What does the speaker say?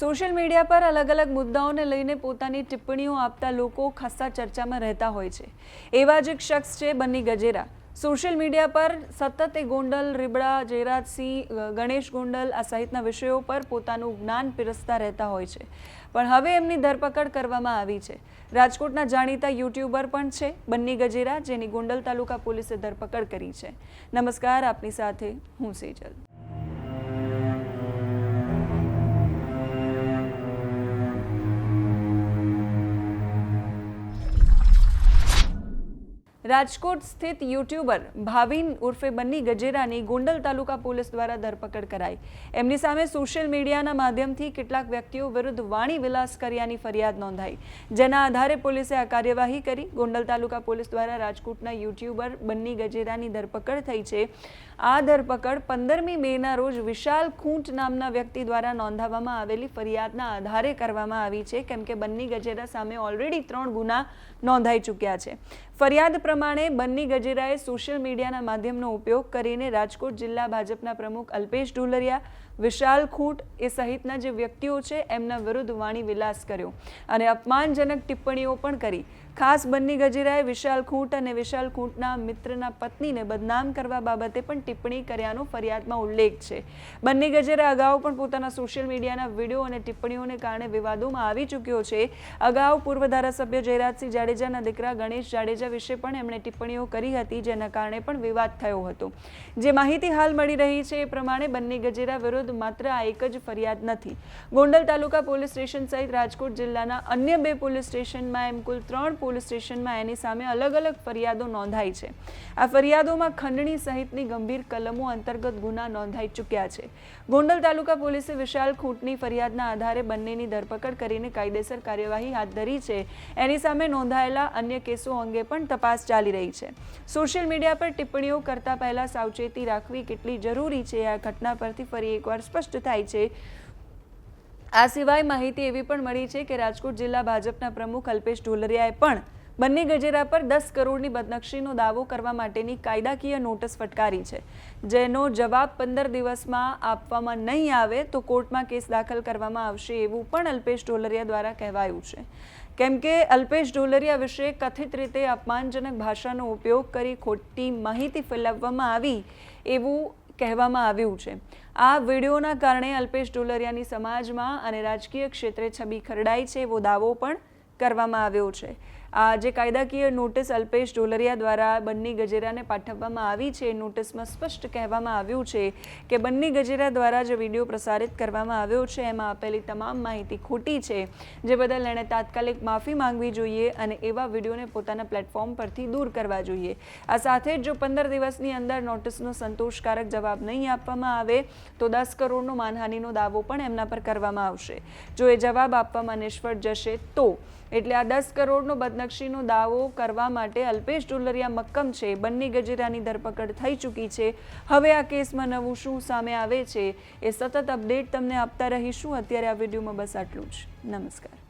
Social media પર અલગ અલગ મુદ્દાઓને લઈને પોતાની ટિપ્પણીઓ આપતા લોકો ખાસ્સા ચર્ચામાં રહેતા હોય છે. એવા જ એક શખ્સ છે બન્ની ગજેરા. સોશિયલ મીડિયા પર સતત એ ગોંડલ, રીબડા, જયરાજસિંહ ગણેશ ગોંડલ આ સહિતના વિષયો પર પોતાનું જ્ઞાન પીરસતા રહેતા હોય છે. પણ હવે એમની ધરપકડ કરવામાં આવી છે. રાજકોટના જાણીતા યુટ્યુબર પણ છે બન્ની ગજેરા, જેની ગોંડલ તાલુકા પોલીસે ધરપકડ કરી છે. નમસ્કાર, આપની સાથે હું સેજલ. રાજકોટ સ્થિત યુટ્યુબર ભાવિન ઉર્ફે બન્ની ગજેરાની ગોંડલ તાલુકા પોલીસ દ્વારા ધરપકડ કરાઈ. એમની સામે સોશિયલ મીડિયાના માધ્યમથી કેટલાક વ્યક્તિઓ વિરુદ્ધ વાણી વિલાસ કર્યાની ફરિયાદ નોંધાઈ. જેના આધારે પોલીસે આ કાર્યવાહી કરી. ગોંડલ તાલુકા પોલીસ દ્વારા રાજકોટના યુટ્યુબર બન્ની ગજેરાની ધરપકડ થઈ છે. આ ધરપકડ પંદરમી મેના રોજ વિશાલ ખૂંટ નામના વ્યક્તિ દ્વારા નોંધાવવામાં આવેલી ફરિયાદના આધારે કરવામાં આવી છે, કેમ કે બન્ની ગજેરા સામે ઓલરેડી ત્રણ ગુના નોંધાઈ ચૂક્યા છે. ફરિયાદ પ્રમાણે બન્ની ગજેરાએ સોશિયલ મીડિયાના માધ્યમનો ઉપયોગ કરીને રાજકોટ જિલ્લા ભાજપના પ્રમુખ અલ્પેશ ઢોલરિયા, વિશાલ ખૂંટ એ સહિતના જે વ્યક્તિઓ છે, એમના વિરુદ્ધ વાણી વિલાસ કર્યો અને અપમાનજનક ટિપ્પણીઓ પણ કરી. ખાસ બન્ની ગજેરાએ વિશાલ ખૂંટ અને વિશાલ ખૂંટના મિત્રના પત્નીને બદનામ કરવા બાબતે પણ ટિપ્પણી કર્યાનો ફરિયાદમાં ઉલ્લેખ છે. બન્ની ગજેરા અગાઉ પણ પોતાના સોશિયલ મીડિયાના વીડિયો અને ટિપ્પણીઓને કારણે વિવાદોમાં આવી ચૂક્યો છે. અગાઉ પૂર્વ ધારાસભ્ય જયરાજસિંહ જાડેજાના દીકરા ગણેશ જાડેજા વિશે પણ એમણે ટિપ્પણીઓ કરી હતી, જેના કારણે પણ વિવાદ થયો હતો. જે માહિતી હાલ મળી રહી છે એ પ્રમાણે બન્ની ગજેરા વિરુદ્ધ માત્ર આ એક જ ફરિયાદ નથી. ગોંડલ તાલુકા પોલીસ સ્ટેશન સહિત રાજકોટ જિલ્લાના અન્ય બે પોલીસ સ્ટેશનમાં એમ કુલ ત્રણ પોલીસ સ્ટેશનમાં એની સામે અલગ અલગ ફરિયાદો નોંધાઈ છે. આ ફરિયાદોમાં ખંડણી સહિતની ગંભીર કલમો અંતર્ગત ગુના નોંધાઈ ચૂક્યા છે. ગોંડલ તાલુકા પોલીસે વિશાલ ખૂંટની ફરિયાદના આધારે બંનેની ધરપકડ કરીને કાયદેસર કાર્યવાહી હાથ ધરી છે. એની સામે નોંધાયેલા અન્ય કેસો અંગે પણ તપાસ ચાલી રહી છે. સોશિયલ મીડિયા પર ટિપ્પણીઓ કરતા પહેલા સાવચેતી રાખવી કેટલી જરૂરી છે? આ ઘટના પરથી ફરી એકવાર સ્પષ્ટ થાય છે. આ સિવાય માહિતી એવી પણ મળી છે કે રાજકોટ જિલ્લા ભાજપના પ્રમુખ અલ્પેશ ઢોલરિયાએ પણ બંને ગજેરા પર દસ કરોડની બદનક્ષીનો દાવો કરવા માટેની કાયદાકીય નોટિસ ફટકારી છે. જેનો જવાબ પંદર દિવસમાં આપવામાં નહીં આવે તો કોર્ટમાં કેસ દાખલ કરવામાં આવશે એવું પણ અલ્પેશ ઢોલરિયા દ્વારા કહેવાયું છે. કેમ કે અલ્પેશ ઢોલરિયા વિશે કથિત રીતે અપમાનજનક ભાષાનો ઉપયોગ કરી ખોટી માહિતી ફેલાવવામાં આવી એવું કહેવામાં આવ્યું છે. આ વિડીયોના કારણે અલ્પેશ ડોલરિયાની સમાજમાં અને રાજકીય ક્ષેત્રે છબી ખરડાઈ છે એવો દાવો પણ કરવામાં આવ્યો છે. જે કાયદાકીય નોટિસ અલ્પેશ ઢોલરિયા દ્વારા બન્ની ગજેરાને પાઠવવામાં આવી છે. નોટિસમાં સ્પષ્ટ કહેવામાં આવ્યું છે કે બન્ની ગજેરા દ્વારા જે વીડિયો પ્રસારિત કરવામાં આવ્યો છે, એમાં આપેલી તમામ માહિતી ખોટી છે. જે બદલ એણે તાત્કાલિક માફી માંગવી જોઈએ અને એવા વિડીયોને પોતાના પ્લેટફોર્મ પરથી દૂર કરવા જોઈએ. આ સાથે જ જો પંદર દિવસની અંદર નોટિસનો સંતોષકારક જવાબ નહીં આપવામાં આવે, તો દસ કરોડનો માનહાનિનો દાવો પણ એમના પર કરવામાં આવશે. જો એ જવાબ આપવામાં નિષ્ફળ જશે તો. એટલે આ દસ કરોડનો બદનક્ષીનો દાવો કરવા માટે અલ્પેશ ડુલરિયા મક્કમ છે. બંને ગજેરાની ધરપકડ થઈ ચૂકી છે. હવે આ કેસમાં નવું શું સામે આવે છે એ સતત અપડેટ તમને આપતા રહીશું. અત્યારે આ વિડીયોમાં બસ આટલું જ. નમસ્કાર.